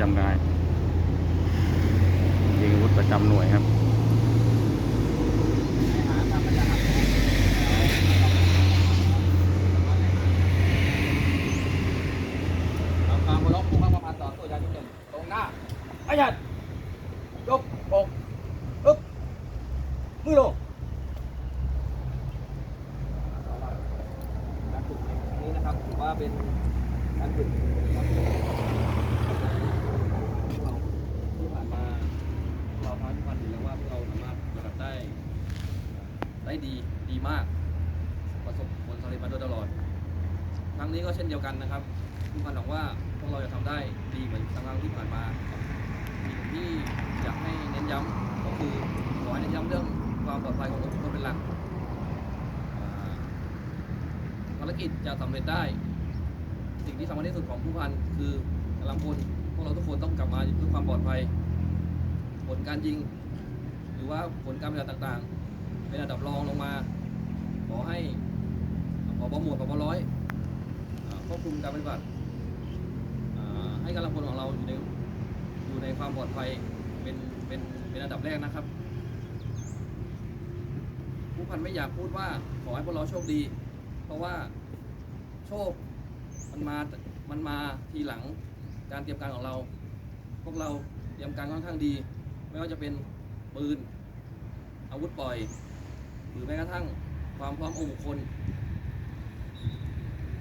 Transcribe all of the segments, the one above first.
จำกายยิงอาวุธประจำหน่วยครับทำกาล็อกผู้เข้ามาต่อสู้ยาชุดหนึ่งตรงหน้าอายัดยกอกอึ๊บมือลงนี้นะครับถือว่าเป็น ที่ผ่านมาเราทำให้ทุกคนเห็นแล้วว่าพวกเราสามารถระดับได้ได้ดีดีมากประสบผลสำเร็จมาโดยตลอด ครั้งนี้ก็เช่นเดียวกันนะครับทุกคนหวังว่าพวกเราจะทำได้ดีเหมือนครั้งที่ผ่านมาสิ่งที่อยากให้เน้นย้ำก็คือขอให้เน้นย้ำเรื่องความปลอดภัยของทุกคนเป็นหลักภารกิจจะสำเร็จได้ สิ่งที่สำคัญที่สุดของผู้พันคือกำลังพลพวกเราทุกคนต้องกลับมาด้วยความปลอดภัย ผลการยิง หรือว่าผลการปฏิบัติต่างๆ เป็นอันดับรองลงมา ขอให้ผบหมวดผบร้อยควบคุมการปฏิบัติให้กำลังพลของเราอยู่ในอยู่ในความปลอดภัยเป็นเป็นเป็นอันดับแรกนะครับ ผู้พันไม่อยากพูดว่าขอให้พวกเราโชคดี เพราะว่าโชค มันมา มันมาทีหลังการเตรียมการของเรา พวกเราเตรียมการค่อนข้างดี ไม่ว่าจะเป็นปืน อาวุธปล่อย หรือแม้กระทั่งความพร้อมองค์บุคคล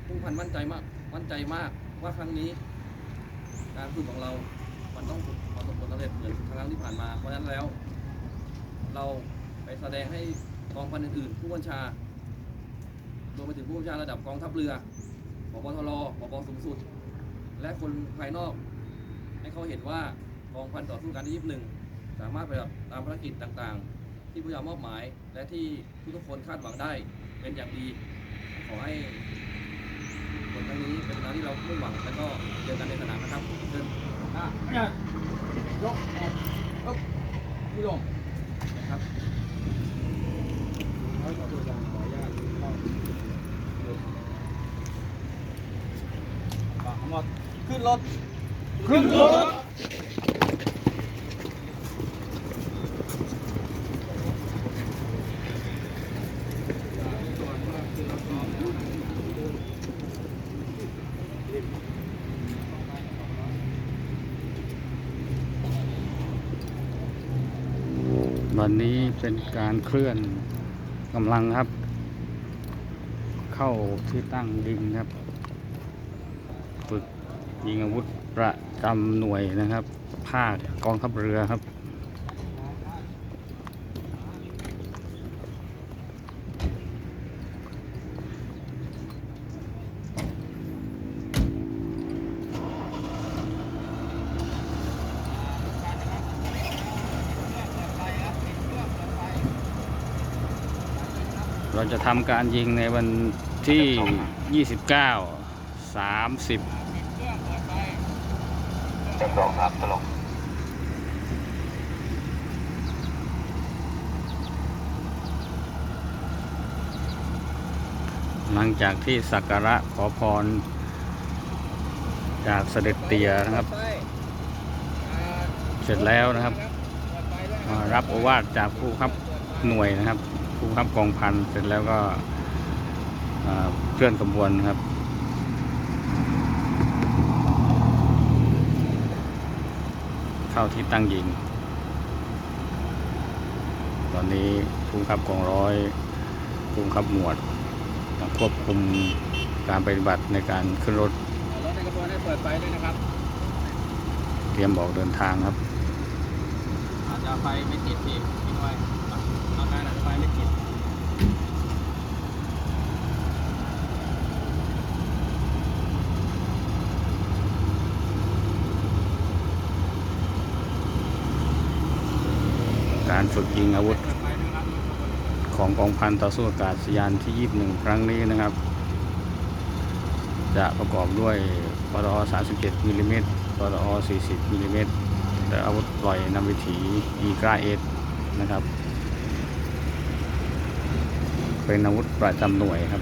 ผู้พันมั่นใจมาก มั่นใจมากว่าครั้งนี้ การฝึกของเรา มันต้องประสบผลสำเร็จเหมือนครั้งที่ผ่านมา เพราะฉะนั้นแล้ว เราไปแสดงให้กองพันอื่นๆผู้บัญชารวมไปถึงผู้บัญชาระดับกองทัพเรือ พบทรพบสูงสุด และคนภายนอก ให้เขาเห็นว่ากองพันต่อสู้การที่ยี่สิบหนึ่งสามารถไปรับตามภารกิจต่างๆ ที่ผู้ยามอบหมาย และที่ทุกคนคาดหวังได้เป็นอย่างดี ขอให้ผลครั้งนี้เป็นครั้งที่เรามุ่งหวังแล้วก็เจอกันในสนามนะครับเชิญอะเนี่ยกยกพี่ลงนะครับขอตัวอย่างขออนุญาตเข้าปาก หมดขึ้นรถ ขึ้นรถ วันนี้เป็นการเคลื่อนกำลังครับ เข้าที่ตั้งยิงครับ ฝึกยิงอาวุธประจำหน่วยนะครับภาคกองทัพเรือครับ เราจะทำการยิงในวันที่ 29 30เจ็ดสองสามตลกหลังจากที่สักการะขอพร จากเสด็จเตียนะครับ เสร็จแล้วนะครับมารับโอวาทจากผู้ขับหน่วยนะครับ ผู้ขับกองพันเสร็จแล้วก็อ่าเคลื่อนขบวนนะครับ เข้าที่ตั้งยิง ตอนนี้ผู้ขับกองร้อยผู้ขับหมวดควบคุมการปฏิบัติในการขึ้นรถรถในกระบวนให้เปิดไฟด้วยนะครับ เตรียมบอกเดินทางครับอาจจะไฟไม่ติดทีทิ้งไว้อาการอาจจะไฟไม่ติด การฝึกยิงอาวุธของกองพันต่อสู้อากาศยานที่ 21 ครั้งนี้นะครับ จะประกอบด้วยปตอ37มิลลิเมตรปตอ40มิลลิเมตรและอาวุธปล่อยนำวิถีอีกราเอสนะครับ เป็นอาวุธประจำหน่วยครับ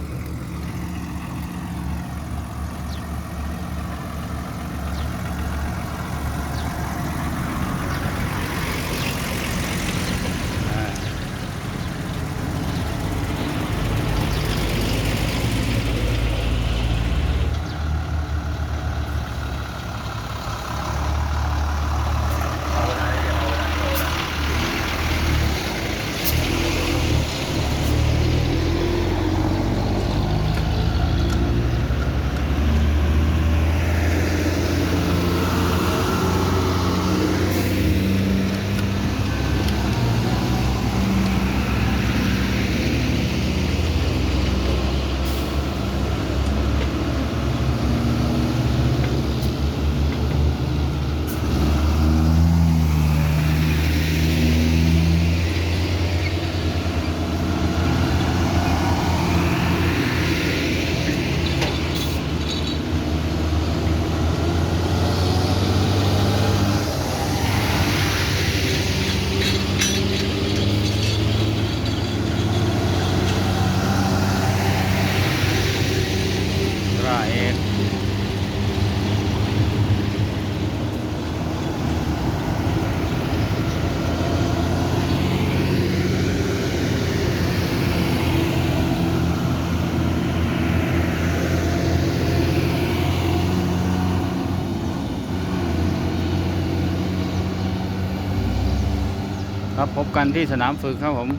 ครับพบกันที่สนามฝึกครับผม